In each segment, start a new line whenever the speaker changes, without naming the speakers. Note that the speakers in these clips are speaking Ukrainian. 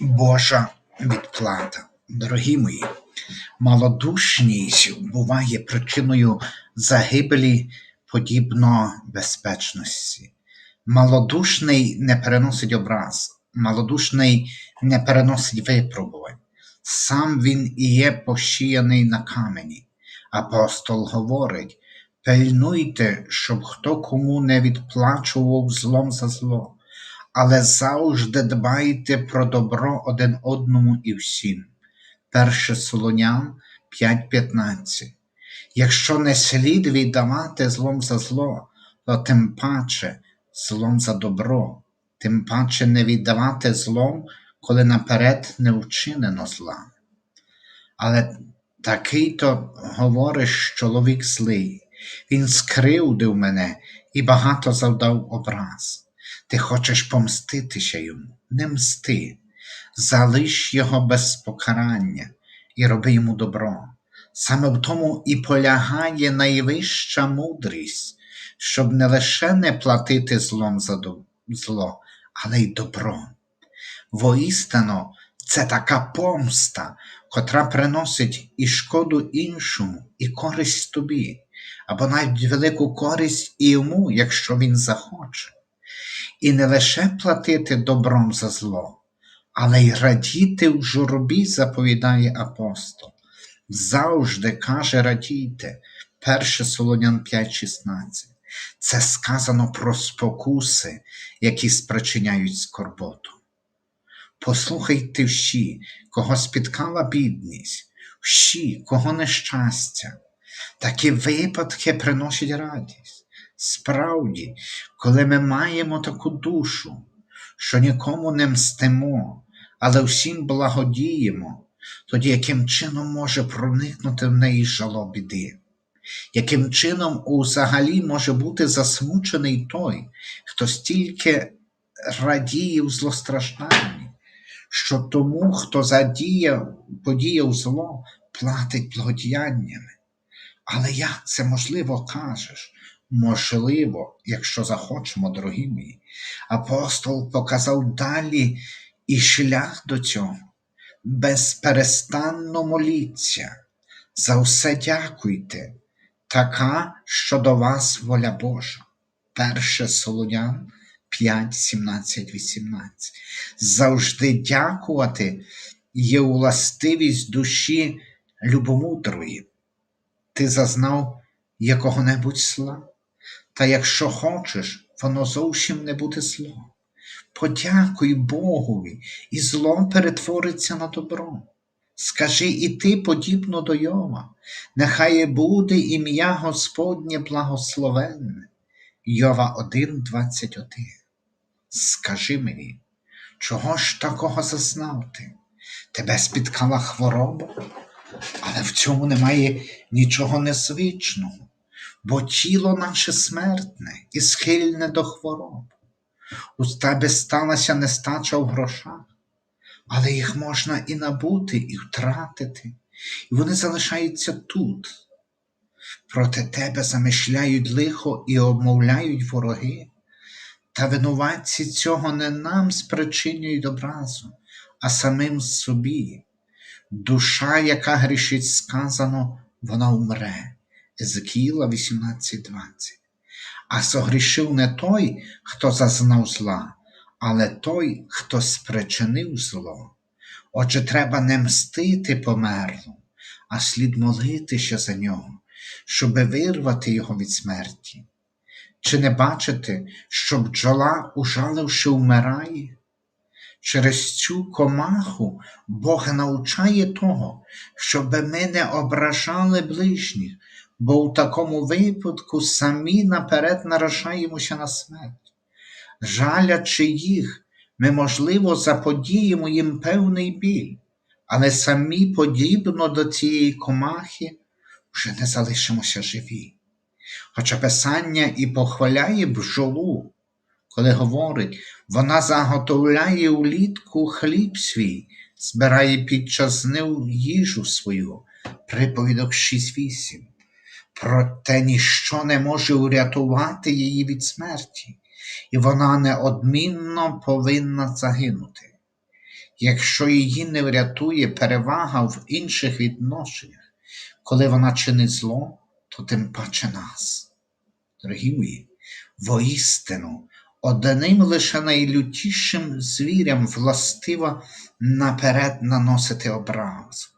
Божа відплата. Дорогі мої, малодушність буває причиною загибелі подібно безпечності. Малодушний не переносить образ, малодушний не переносить випробувань. Сам він і є пощіяний на камені. Апостол говорить: пильнуйте, щоб хто кому не відплачував злом за зло але завжди дбайте про добро один одному і всім. 1 Солонян 5.15 Якщо не слід віддавати злом за зло, то тим паче злом за добро, тим паче не віддавати злом, коли наперед не вчинено зла. Але такий то говориш чоловік злий, він скривдив мене і багато завдав образ. Ти хочеш помститися йому, не мсти, залиш його без покарання і роби йому добро. Саме в тому і полягає найвища мудрість, щоб не лише не платити злом за зло, але й добро. Воістину, це така помста, котра приносить і шкоду іншому, і користь тобі, або навіть велику користь і йому, якщо він захоче і не лише платити добром за зло, але й радіти в журбі, заповідає апостол. Завжди каже радійте, 1 Солонян 5,16. Це сказано про спокуси, які спричиняють скорботу. Послухайте всі, кого спіткала бідність, всі, кого нещастя, такі випадки приносять радість. Справді, коли ми маємо таку душу, що нікому не мстимо, але всім благодіємо, тоді яким чином може проникнути в неї жало біди? Яким чином взагалі може бути засмучений той, хто стільки радіє в злостражданні, що тому, хто задіяв, подіяв зло, платить благодіяннями? Але як це можливо кажеш? Можливо, якщо захочемо, дорогі мої, апостол показав далі і шлях до цього. Безперестанно моліться, за все дякуйте, така, що до вас воля Божа. 1 Солонян 5, 17, 18. Завжди дякувати є властивість душі любомудрої. Ти зазнав якого-небудь сла? Та якщо хочеш, воно зовсім не буде зло. Подякуй Богові, і зло перетвориться на добро. Скажи і ти, подібно до Йова, нехай буде ім'я Господнє благословенне. Йова 1,21. Скажи мені, чого ж такого зазнав ти? Тебе спіткала хвороба, але в цьому немає нічого незвичного бо тіло наше смертне і схильне до хвороб. У тебе сталася нестача в грошах, але їх можна і набути, і втратити, і вони залишаються тут. Проти тебе замишляють лихо і обмовляють вороги, та винуватці цього не нам спричинюють образу, а самим собі. Душа, яка грішить, сказано, вона умре. Езекіла 18:20. А согрішив не той, хто зазнав зла, але той, хто спричинив зло. Отже, треба не мстити померлу, а слід молитися за нього, щоби вирвати його від смерті. Чи не бачите, що бджола, ужаливши, вмирає? Через цю комаху Бог навчає того, щоби ми не ображали ближніх, бо в такому випадку самі наперед наражаємося на смерть. Жалячи їх, ми, можливо, заподіємо їм певний біль, але самі, подібно до цієї комахи, вже не залишимося живі. Хоча Писання і похваляє бджолу, коли говорить, вона заготовляє улітку хліб свій, збирає під час нив їжу свою, приповідок 6.8 проте ніщо не може урятувати її від смерті, і вона неодмінно повинна загинути. якщо її не врятує перевага в інших відношеннях, коли вона чинить зло, то тим паче нас. Дорогі мої, воістину, одним лише найлютішим звірям властиво наперед наносити образу,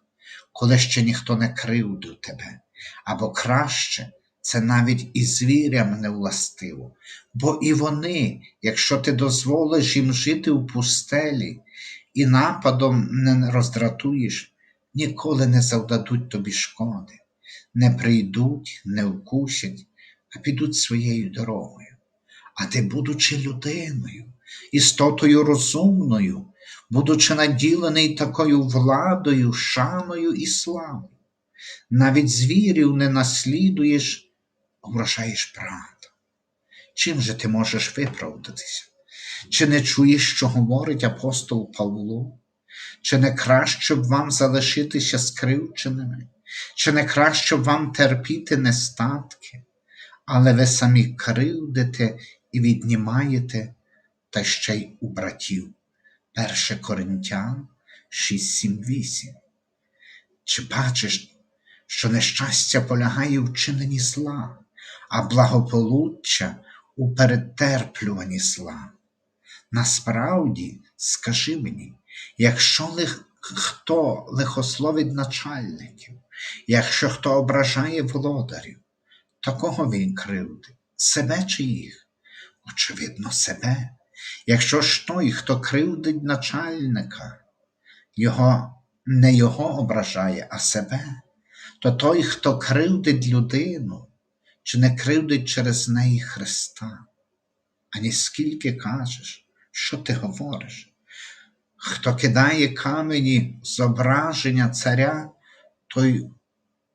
коли ще ніхто не кривдив тебе, або краще, це навіть і звірям не властиво, бо і вони, якщо ти дозволиш їм жити у пустелі і нападом не роздратуєш, ніколи не завдадуть тобі шкоди, не прийдуть, не вкусять, а підуть своєю дорогою. А ти, будучи людиною, істотою розумною, будучи наділений такою владою, шаною і славою, навіть звірів не наслідуєш, ображаєш правду. Чим же ти можеш виправдатися? Чи не чуєш, що говорить апостол Павло? Чи не краще б вам залишитися скривченими? Чи не краще б вам терпіти нестатки? Але ви самі кривдите і віднімаєте, та ще й у братів. 1 Коринтян 6, 7, 8. Чи бачиш, що нещастя полягає в чиненні зла, а благополуччя у перетерплюванні зла? Насправді, скажи мені, якщо лих, хто лихословить начальників, якщо хто ображає володарів, то кого він кривдить? Себе чи їх? Очевидно, себе. Якщо ж той, хто кривдить начальника, його, не його ображає, а себе, то той, хто кривдить людину, чи не кривдить через неї Христа, ані скільки кажеш, що ти говориш? Хто кидає камені зображення царя, той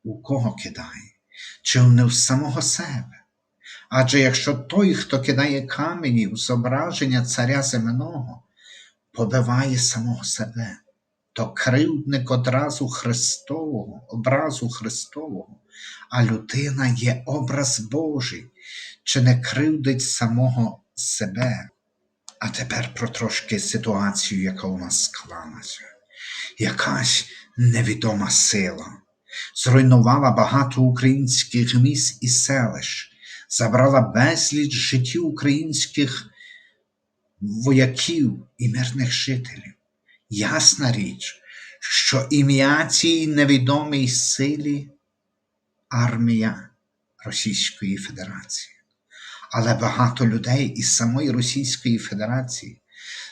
у кого кидає, чи не в самого себе? Адже якщо той, хто кидає камені в зображення царя земного, побиває самого себе, то кривдник одразу Христового, образу Христового, а людина є образ Божий, чи не кривдить самого себе. А тепер про трошки ситуацію, яка у нас склалася. Якась невідома сила зруйнувала багато українських міст і селищ, забрала безліч життів українських вояків і мирних жителів. Ясна річ, що ім'я цій невідомій силі армія Російської Федерації. Але багато людей із самої Російської Федерації,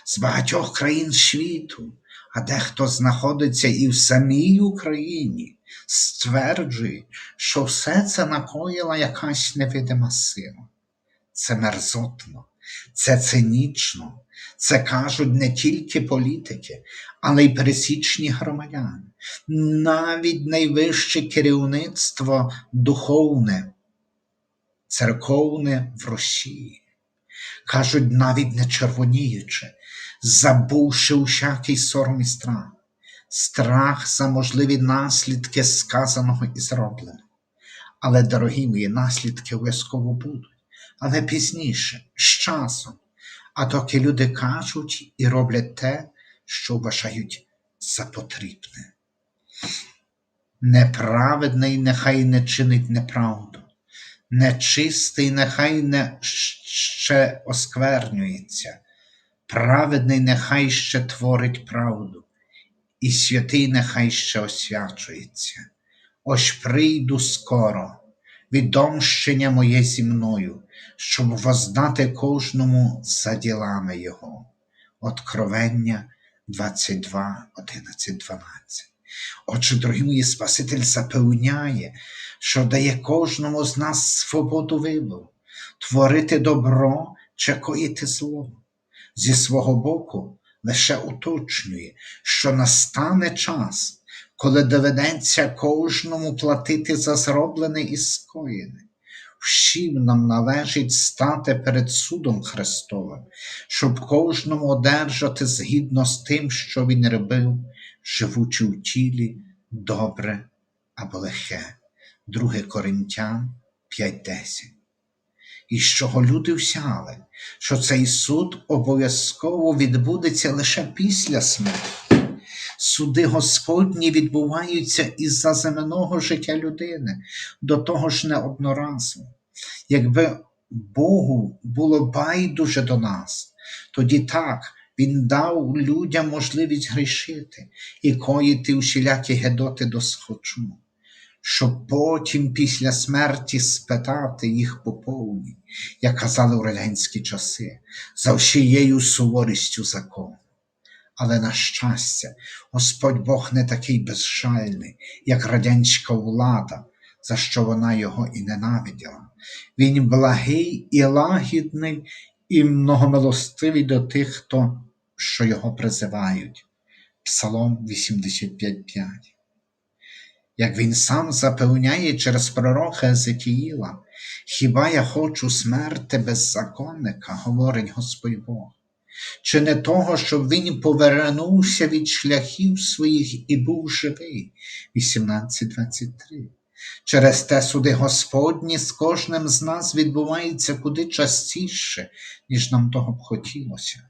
з багатьох країн світу, а дехто знаходиться і в самій Україні, стверджують, що все це накоїла якась невидима сила. Це мерзотно, це цинічно, це кажуть не тільки політики, але й пересічні громадяни, навіть найвище керівництво духовне, церковне в Росії. Кажуть, навіть не червоніючи, забувши усякий сором і страх, страх за можливі наслідки сказаного і зробленого. Але, дорогі мої, наслідки обов'язково будуть, але пізніше, з часом, а доки люди кажуть і роблять те, що вважають за потрібне. Неправедний нехай не чинить неправду, нечистий нехай не ще осквернюється, праведний нехай ще творить правду, і святий нехай ще освячується. Ось прийду скоро, відомщення моє зі мною, щоб воздати кожному за ділами Його. Откровення 22, 11, 12. Отже, дорогі мої, Спаситель запевняє, що дає кожному з нас свободу вибору, творити добро чи коїти зло. Зі свого боку, лише уточнює, що настане час, коли доведеться кожному платити за зроблене і скоєне. Всім нам належить стати перед судом Христовим, щоб кожному одержати згідно з тим, що він робив, живучи в тілі, добре або лихе. 2 Коринтян 5.10. І з чого люди взяли, що цей суд обов'язково відбудеться лише після смерті. Суди Господні відбуваються із-за земного життя людини, до того ж не одноразово. Якби Богу було байдуже до нас, тоді так Він дав людям можливість грішити і коїти усілякі гедоти до схочу, щоб потім після смерті спитати їх по повній, як казали у радянські часи, за всією суворістю закону. Але, на щастя, Господь Бог не такий безжальний, як радянська влада, за що вона його і ненавиділа. Він благий і лагідний, і многомилостивий до тих, хто що його призивають. Псалом 85.5. Як він сам запевняє через пророка Езекіїла, хіба я хочу смерти беззаконника, говорить Господь Бог, чи не того, щоб він повернувся від шляхів своїх і був живий? 18.23. Через те суди Господні з кожним з нас відбуваються куди частіше, ніж нам того б хотілося.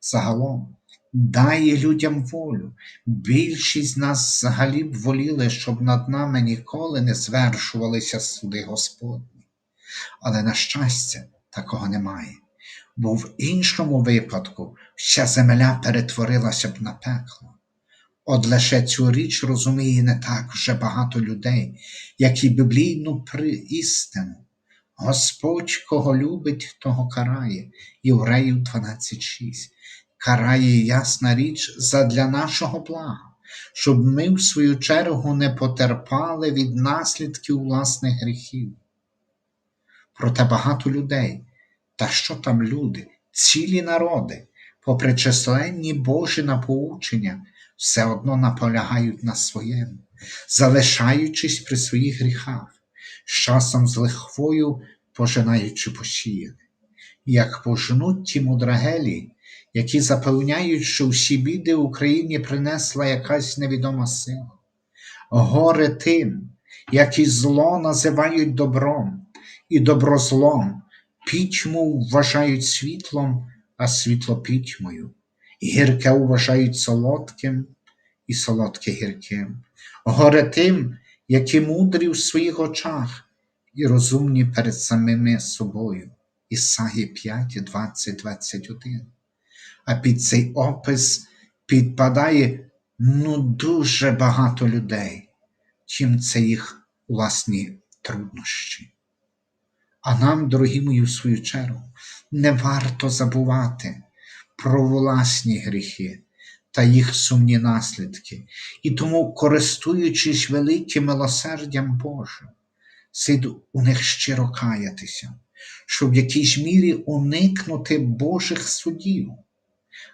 Загалом, дає людям волю. Більшість нас взагалі б воліли, щоб над нами ніколи не звершувалися суди Господні. Але, на щастя, такого немає. Бо в іншому випадку вся земля перетворилася б на пекло. От лише цю річ розуміє не так вже багато людей, як і біблійну істину. Господь, кого любить, того карає. Євреїв 12.6. Карає ясна річ задля нашого блага, щоб ми, в свою чергу, не потерпали від наслідків власних гріхів. Проте багато людей, та що там люди, цілі народи, попри численні Божі напоучення, все одно наполягають на своєму, залишаючись при своїх гріхах, з часом з лихвою пожинаючи посіяне. Як пожнуть ті мудрагелі, які запевняють, що всі біди Україні принесла якась невідома сила. Горе тим, які зло називають добром, і добро злом, пітьму вважають світлом, а світло пітьмою, гірке вважають солодким, і солодке гірким. Горе тим, які мудрі в своїх очах і розумні перед самими собою. Ісаї 5, 20, 21 а під цей опис підпадає ну дуже багато людей, чим це їх власні труднощі. А нам, дорогі мої, в свою чергу, не варто забувати про власні гріхи та їх сумні наслідки, і тому, користуючись великим милосердям Божим, слід у них щиро каятися, щоб в якійсь мірі уникнути Божих судів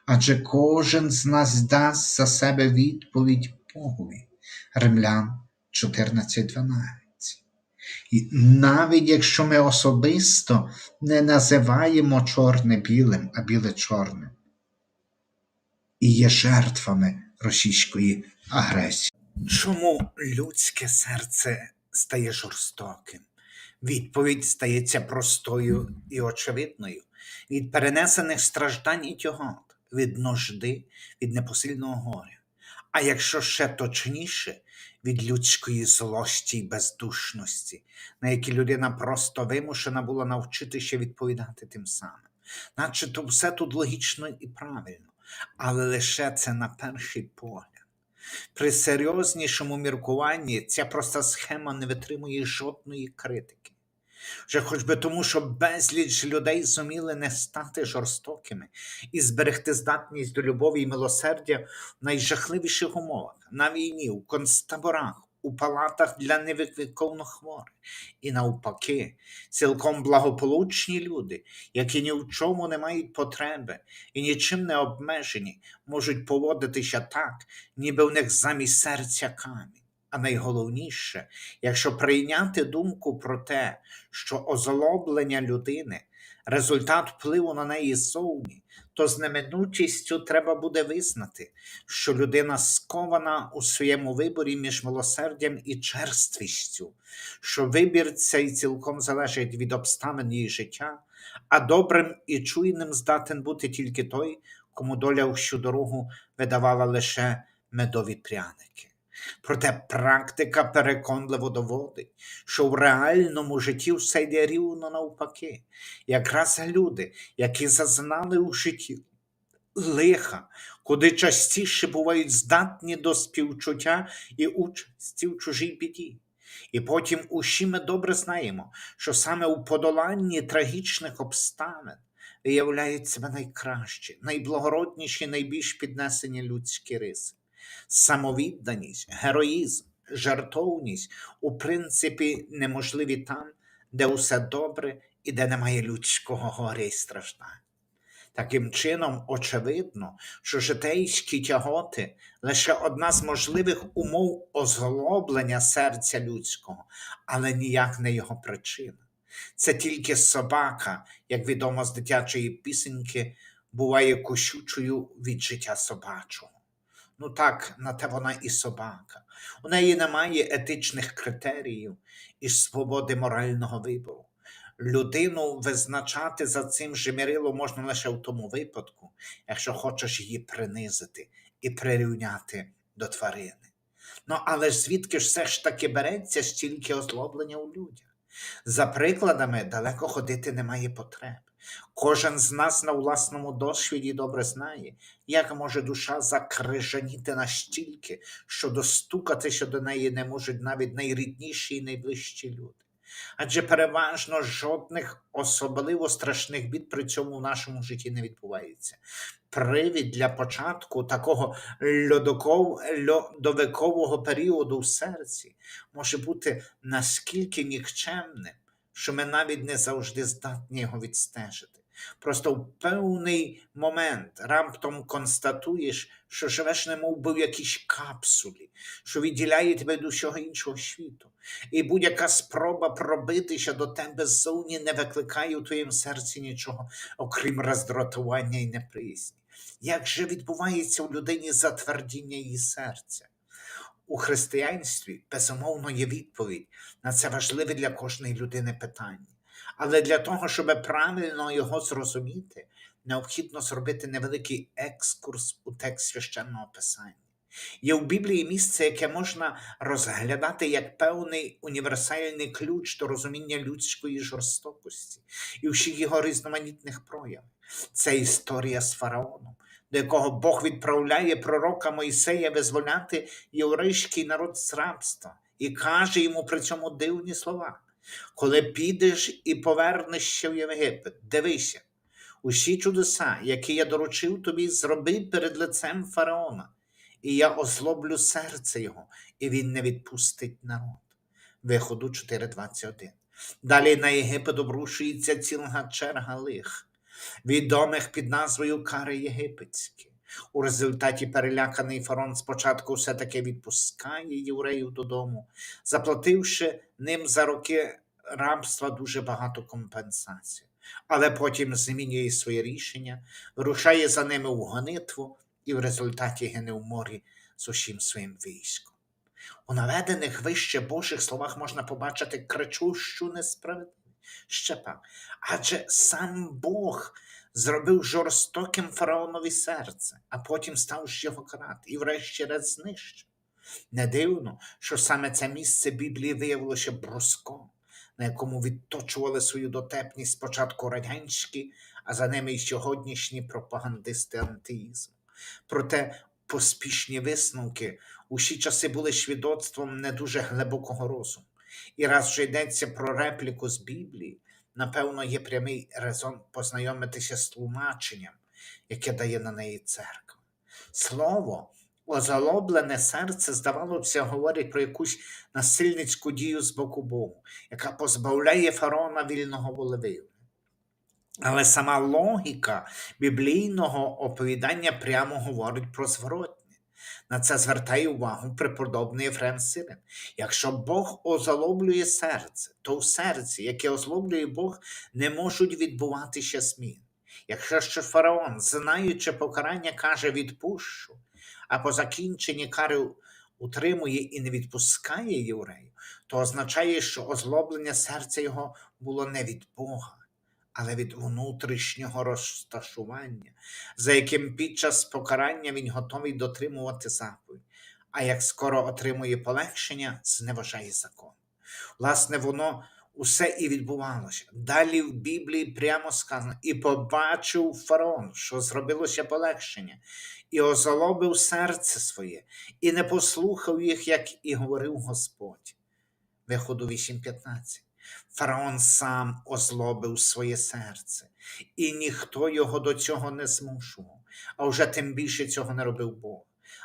адже кожен з нас дасть за себе відповідь Богові. Римлян 14.12. І навіть якщо ми особисто не називаємо чорне білим, а біле чорним, і є жертвами російської агресії. Чому людське серце стає жорстоким? Відповідь стається простою і очевидною від перенесених страждань і тягот від нужди, від непосильного горя, а якщо ще точніше, від людської злості й бездушності, на які людина просто вимушена була навчитися відповідати тим самим. Наче то все тут логічно і правильно, але лише це на перший погляд. При серйознішому міркуванні ця проста схема не витримує жодної критики. Вже хоч би тому, що безліч людей зуміли не стати жорстокими і зберегти здатність до любові і милосердя в найжахливіших умовах на війні, у концтаборах, у палатах для невиковно хворих. І навпаки, цілком благополучні люди, які ні в чому не мають потреби і нічим не обмежені, можуть поводитися так, ніби в них замість серця камінь. А найголовніше, якщо прийняти думку про те, що озлоблення людини результат впливу на неї ззовні, то з неминучістю треба буде визнати, що людина скована у своєму виборі між милосердям і черствістю, що вибір цей цілком залежить від обставин її життя, а добрим і чуйним здатен бути тільки той, кому доля всю дорогу видавала лише медові пряники. Проте практика переконливо доводить, що в реальному житті все йде рівно навпаки. Якраз люди, які зазнали у житті лиха, куди частіше бувають здатні до співчуття і участі в чужій біді. І потім усі ми добре знаємо, що саме у подоланні трагічних обставин виявляють себе найкращі, найблагородніші, найбільш піднесені людські риси. Самовідданість, героїзм, жертовність, у принципі, неможливі там, де усе добре і де немає людського горя і страждань. Таким чином, очевидно, що житейські тяготи лише одна з можливих умов озлоблення серця людського, але ніяк не його причина. Це тільки собака, як відомо з дитячої пісеньки, буває кощучою від життя собачого. Ну так, на те вона і собака. У неї немає етичних критеріїв і свободи морального вибору. Людину визначати за цим же мірилом можна лише в тому випадку, якщо хочеш її принизити і прирівняти до тварини. Ну але ж звідки ж все ж таки береться стільки озлоблення у людях? За прикладами далеко ходити немає потреб. Кожен з нас на власному досвіді добре знає, як може душа закрижаніти настільки, що достукатися до неї не можуть навіть найрідніші і найближчі люди. Адже переважно жодних особливо страшних бід при цьому в нашому житті не відбувається. Привід для початку такого льодоков, льодовикового періоду в серці може бути наскільки нікчемним, що ми навіть не завжди здатні його відстежити. Просто в певний момент раптом констатуєш, що живеш немов би в якійсь капсулі, що відділяє тебе від усього іншого світу. І будь-яка спроба пробитися до тебе ззовні не викликає у твоєму серці нічого, окрім роздратування і неприязні. Як же відбувається у людині затвердіння її серця? У християнстві безумовно є відповідь на це важливе для кожної людини питання. Але для того, щоб правильно його зрозуміти, необхідно зробити невеликий екскурс у текст священного писання. Є в Біблії місце, яке можна розглядати як певний універсальний ключ до розуміння людської жорстокості і всіх його різноманітних проявів. Це історія з фараоном, до якого Бог відправляє пророка Мойсея визволяти єврейський народ з рабства і каже йому при цьому дивні слова. Коли підеш і повернешся в Єгипет, дивися, усі чудеса, які я доручив тобі, зроби перед лицем фараона, і я озлоблю серце його, і він не відпустить народ. Виходу 4.21. Далі на Єгипет обрушується ціла черга лих, відомих під назвою Кари Єгипетські. У результаті переляканий фарон спочатку все-таки відпускає євреїв додому, заплативши ним за роки рабства дуже багато компенсацій. Але потім змінює своє рішення, вирушає за ними в гонитву і в результаті гине в морі з усім своїм військом. У наведених вище Божих словах можна побачити кричущу несправедливість. Ще пак, адже сам Бог зробив жорстоким фараонові серце, а потім став ж його і врешті-решт знищив. Не дивно, що саме це місце Біблії виявилося бруском, на якому відточували свою дотепність спочатку радянські, а за ними й сьогоднішні пропагандисти антиїзму. Проте поспішні висновки усі часи були свідоцтвом не дуже глибокого розуму. І раз вже йдеться про репліку з Біблії, напевно, є прямий резон познайомитися з тлумаченням, яке дає на неї церква. Слово, озалоблене серце, здавалося, говорить про якусь насильницьку дію з боку Богу, яка позбавляє фараона вільного волевиявлення. Але сама логіка біблійного оповідання прямо говорить про зворотне. На це звертає увагу преподобний Єфрем Сирин. Якщо Бог озалоблює серце, то в серці, яке озлоблює Бог, не можуть відбуватися змін. Якщо ж фараон, знаючи покарання, каже відпущу, а по закінченні кари утримує і не відпускає євреїв, то означає, що озлоблення серця його було не від Бога, але від внутрішнього розташування, за яким під час покарання він готовий дотримувати заповідь. а як скоро отримує полегшення, зневажає закон. Власне, воно усе і відбувалося. Далі в Біблії прямо сказано: і побачив фараон, що зробилося полегшення, і озолобив серце своє, і не послухав їх, як і говорив Господь. Виходу 8.15. Фараон сам озлобив своє серце, і ніхто його до цього не змушував, а вже тим більше цього не робив Бог.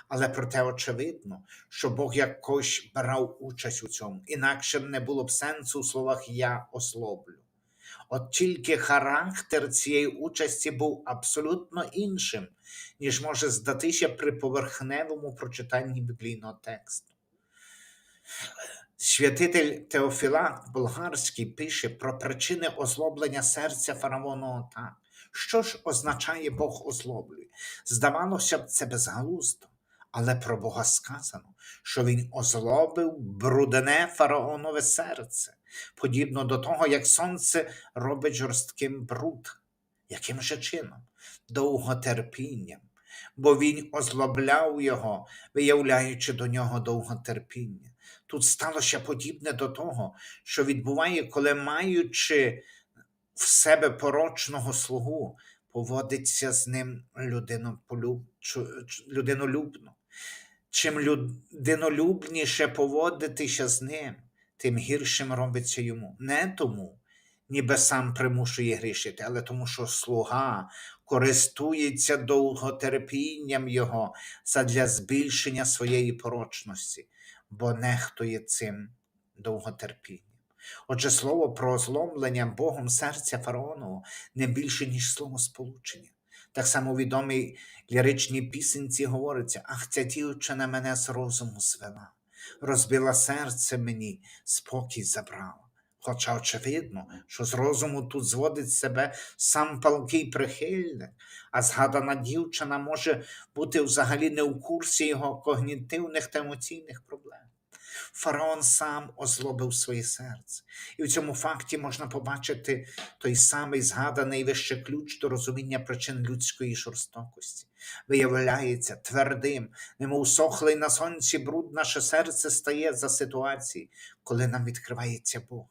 Але проте очевидно, що Бог якось брав участь у цьому, інакше не було б сенсу у словах Я ослоблю. От тільки характер цієї участі був абсолютно іншим, ніж може здатися при поверхневому прочитанні біблійного тексту. Святитель Теофілак Болгарський пише про причини озлоблення серця фараонового так. Що ж означає Бог озлоблює? Здавалося б, це безглуздо, але про Бога сказано, що він озлобив брудне фараонове серце, подібно до того, як сонце робить жорстким бруд. Яким же чином? Довготерпінням, бо він озлобляв його, виявляючи до нього довготерпіння. Тут сталося подібне до того, що відбуває, коли маючи в себе порочного слугу, поводиться з ним людинолюбно. Чим людинолюбніше поводитися з ним, тим гіршим робиться йому. Не тому, ніби сам примушує грішити, але тому, що слуга користується довготерпінням його задля збільшення своєї порочності, бо нехтує цим довготерпінням. Отже, слово про зломлення Богом серця фараонового не більше, ніж слово сполучення. Так само відомій ліричній пісенці говориться: Ах, ця дівчина мене з розуму звела, розбила серце мені, спокій забрала. Хоча очевидно, що з розуму тут зводить себе сам палкий прихильник, а згадана дівчина може бути взагалі не в курсі його когнітивних та емоційних проблем. Фараон сам озлобив своє серце, і в цьому факті можна побачити той самий згаданий вище ключ до розуміння причин людської жорстокості. Виявляється, твердим, немов сохлий на сонці бруд, наше серце стає за ситуації, коли нам відкривається Бог.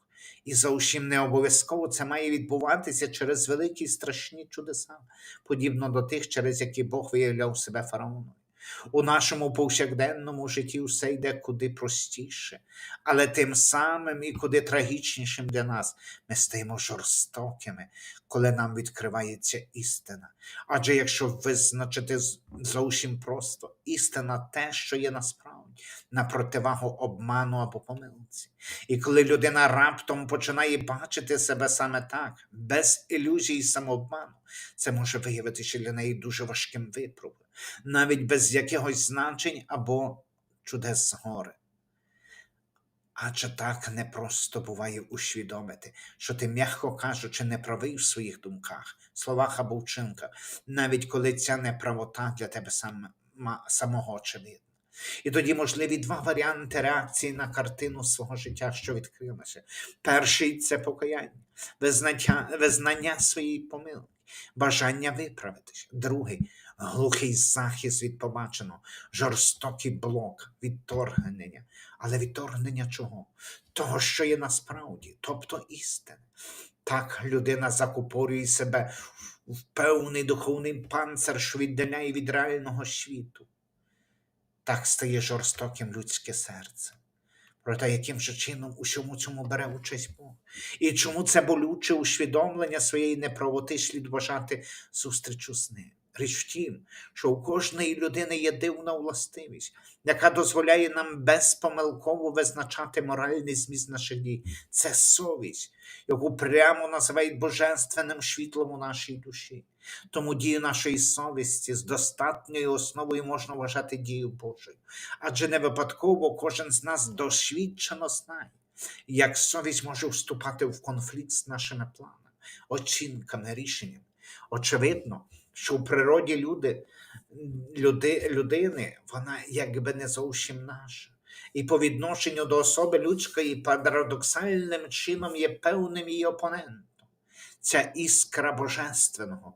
І зовсім не обов'язково це має відбуватися через великі страшні чудеса, подібно до тих, через які Бог виявляв себе фараоном. У нашому повсякденному житті все йде куди простіше, але тим самим і куди трагічнішим для нас ми стаємо жорстокими, коли нам відкривається істина. Адже якщо визначити зовсім просто, істина те, що є насправді, на противагу обману або помилці. І коли людина раптом починає бачити себе саме так, без ілюзій самообману, це може виявитися для неї дуже важким випробуванням навіть без якихось значень або чудес згори. Адже так непросто буває усвідомити, що ти, м'яко кажучи, не правий в своїх думках, словах або вчинках, навіть коли ця неправота для тебе сама, самого очевидна. І тоді можливі два варіанти реакції на картину свого життя, що відкрилося. Перший це покаяння, визнання, визнання своєї помилки, бажання виправитися. Другий глухий захист від побаченого, жорстокий блок, відторгнення. Але відторгнення чого? Того, що є насправді, тобто істини. Так людина закупорює себе в певний духовний панцир, що віддаляє від реального світу. Так стає жорстоким людське серце. Проте яким же чином у всьому цьому бере участь Бог? І чому це болюче усвідомлення своєї неправоти слід бажати зустрічу з ним? Річ в тім, що у кожної людини є дивна властивість, яка дозволяє нам безпомилково визначати моральний зміст наших дій. Це совість, яку прямо називають божественним світлом у нашій душі. Тому дію нашої совісті з достатньою основою можна вважати дією Божою. Адже не випадково кожен з нас досвідчено знає, як совість може вступати в конфлікт з нашими планами, оцінками, рішеннями. Очевидно, що в природі люди, люди, людини вона якби не зовсім наша. І по відношенню до особи людської парадоксальним чином є певним її опонентом. Ця іскра божественного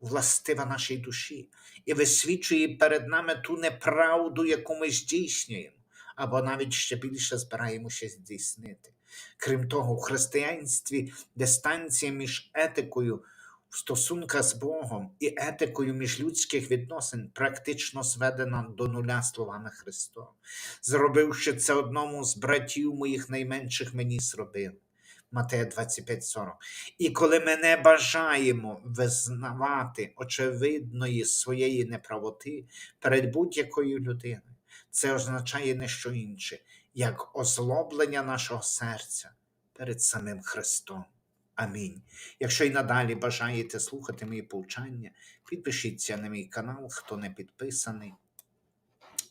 властива нашій душі. і висвічує перед нами ту неправду, яку ми здійснюємо, або навіть ще більше збираємося здійснити. Крім того, в християнстві дистанція між етикою в стосунках з Богом і етикою міжлюдських відносин практично зведена до нуля словами Христова. Зробивши це одному з братів моїх найменших мені зробив. Матея 25:40. І коли ми не бажаємо визнавати очевидної своєї неправоти перед будь-якою людиною, це означає не що інше, як озлоблення нашого серця перед самим Христом. Амінь. Якщо й надалі бажаєте слухати мої повчання, підпишіться на мій канал, хто не підписаний.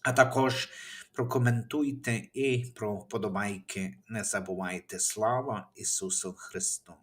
А також прокоментуйте і про вподобайки не забувайте. Слава Ісусу Христу!